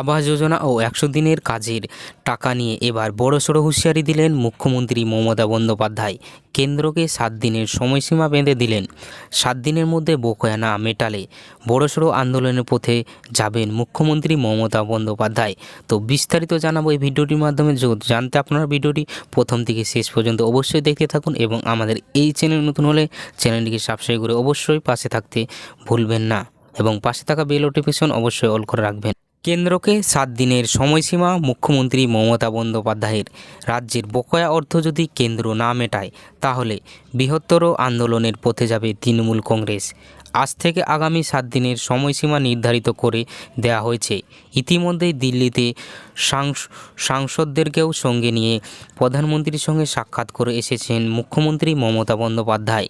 আবাস যোজনা ও একশো দিনের কাজের টাকা নিয়ে এবার বড়সড় হুঁশিয়ারি দিলেন মুখ্যমন্ত্রী মমতা বন্দ্যোপাধ্যায়। কেন্দ্রকে সাত দিনের সময়সীমা বেঁধে দিলেন। সাত দিনের মধ্যে বকেয়া না মেটালে বড়সড় আন্দোলনের পথে যাবেন মুখ্যমন্ত্রী মমতা বন্দ্যোপাধ্যায়। তো বিস্তারিত জানাব এই ভিডিওটির মাধ্যমে। জানতে আপনারা ভিডিওটি প্রথম থেকে শেষ পর্যন্ত অবশ্যই দেখতে থাকুন এবং আমাদের এই চ্যানেল নতুন হলে চ্যানেলটিকে সাবস্ক্রাইব করে অবশ্যই পাশে থাকতে ভুলবেন না। এবং পাশে থাকা বেল নোটিফিকেশন অবশ্যই অল করে রাখবেন। কেন্দ্রকে সাত দিনের সময়সীমা মুখ্যমন্ত্রী মমতা বন্দ্যোপাধ্যায়ের। রাজ্যের বকেয়া অর্থ যদি কেন্দ্র না মেটায়, তাহলে বৃহত্তর আন্দোলনের পথে যাবে তৃণমূল কংগ্রেস। আজ থেকে আগামী সাত দিনের সময়সীমা নির্ধারিত করে দেওয়া হয়েছে। ইতিমধ্যেই দিল্লিতে সাংস- সাংসদদেরকেও সঙ্গে নিয়ে প্রধানমন্ত্রীর সঙ্গে সাক্ষাৎ করে এসেছেন মুখ্যমন্ত্রী মমতা বন্দ্যোপাধ্যায়।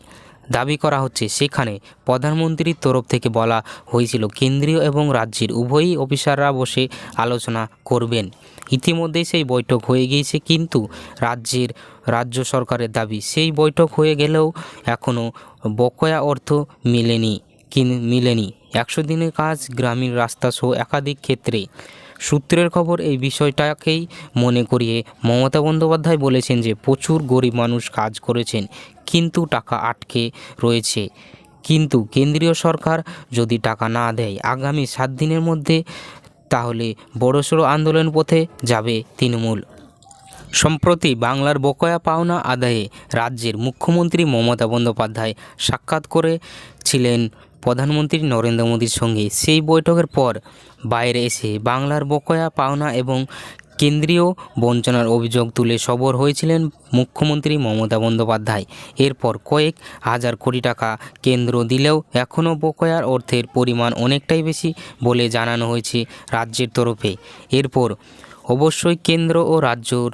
দাবি করা হচ্ছে, সেখানে প্রধানমন্ত্রীর তরফ থেকে বলা হয়েছিল, কেন্দ্রীয় এবং রাজ্যের উভয়ই অফিসাররা বসে আলোচনা করবেন। ইতিমধ্যে সেই বৈঠক হয়ে গিয়েছে, কিন্তু রাজ্যের, রাজ্য সরকারের দাবি, সেই বৈঠক হয়ে গেলেও এখনও বকেয়া অর্থ মেলেনি, কিন, মিলেনি। একশো দিনের কাজ গ্রামীণ রাস্তা সহ একাধিক ক্ষেত্রে সূত্রের খবর, এই বিষয়টাকেই মনে করিয়ে মমতা বন্দ্যোপাধ্যায় বলেছেন যে, প্রচুর গরিব মানুষ কাজ করেছেন, কিন্তু টাকা আটকে রয়েছে। কিন্তু কেন্দ্রীয় সরকার যদি টাকা না দেয়, আগামী সাত দিনের মধ্যে তাহলে বড়সড় আন্দোলন পথে যাবে তৃণমূল। সম্প্রতি বাংলার বকেয়া পাওনা আদায়ে রাজ্যের মুখ্যমন্ত্রী মমতা বন্দ্যোপাধ্যায় সাক্ষাৎ করেছিলেন প্রধানমন্ত্রী নরেন্দ্র মোদীর সঙ্গে সেই বৈঠকের পর বাইরে এসে বাংলার বকেয়া পাওনা এবং কেন্দ্রীয় বঞ্চনার অভিযোগ তুলে সবর হয়েছিলেন মুখ্যমন্ত্রী মমতা বন্দ্যোপাধ্যায়। এরপর কয়েক হাজার কোটি টাকা কেন্দ্র দিলেও এখনও বকেয়ার অর্থের পরিমাণ অনেকটাই বেশি বলে জানানো হয়েছে রাজ্যের তরফে। এরপর অবশ্যই কেন্দ্র ও রাজ্যর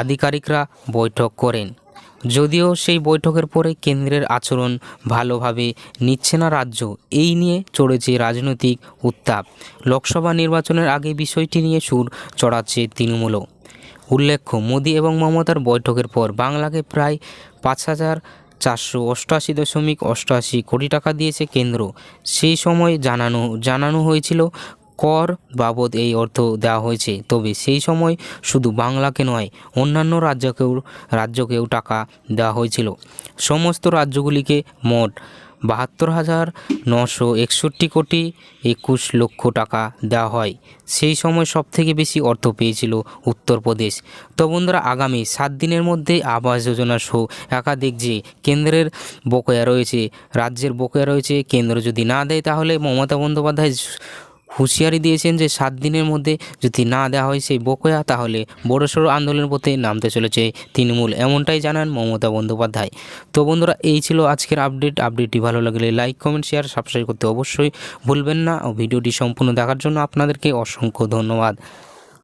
আধিকারিকরা বৈঠক করেন। যদিও সেই বৈঠকের পরে কেন্দ্রের আচরণ ভালোভাবে নিচ্ছে না রাজ্য, এই নিয়ে চড়েছে রাজনৈতিক উত্তাপ। লোকসভা নির্বাচনের আগে বিষয়টি নিয়ে সুর চড়াচ্ছে তৃণমূলও। উল্লেখ্য, মোদী এবং মমতার বৈঠকের পর বাংলাকে প্রায় পাঁচ হাজার চারশো অষ্টআশি দশমিক অষ্টআশি কোটি টাকা দিয়েছে কেন্দ্র। সেই সময় জানানো জানানো হয়েছিল কর বাবদ এই অর্থ দেওয়া হয়েছে। তবে সেই সময় শুধু বাংলাকে নয়, অন্যান্য রাজ্যকেও রাজ্যকেও টাকা দেওয়া হয়েছিল। সমস্ত রাজ্যগুলিকে মোট বাহাত্তর হাজার নশো একষট্টি কোটি একুশ লক্ষ টাকা দেওয়া হয়। সেই সময় সবথেকে বেশি অর্থ পেয়েছিল উত্তরপ্রদেশ। তো বন্ধুরা, আগামী সাত দিনের মধ্যে আবাস যোজনা সহ একাধিক যে কেন্দ্রের বকেয়া রয়েছে, রাজ্যের বকেয়া রয়েছে, কেন্দ্র যদি না দেয় তাহলে মমতা বন্দ্যোপাধ্যায় হুঁশিয়ারি দিয়েছেন যে সাত দিনের মধ্যে যদি না দেওয়া হয় সেই বকেয়া, তাহলে বড়সড় আন্দোলনের পথে নামতে চলেছে তৃণমূল। এমনটাই জানান মমতা বন্দ্যোপাধ্যায়। তো বন্ধুরা, এই ছিল আজকের আপডেট। আপডেটটি ভালো লাগলে লাইক, কমেন্ট, শেয়ার, সাবস্ক্রাইব করতে অবশ্যই ভুলবেন না। ও ভিডিওটি সম্পূর্ণ দেখার জন্য আপনাদেরকে অসংখ্য ধন্যবাদ।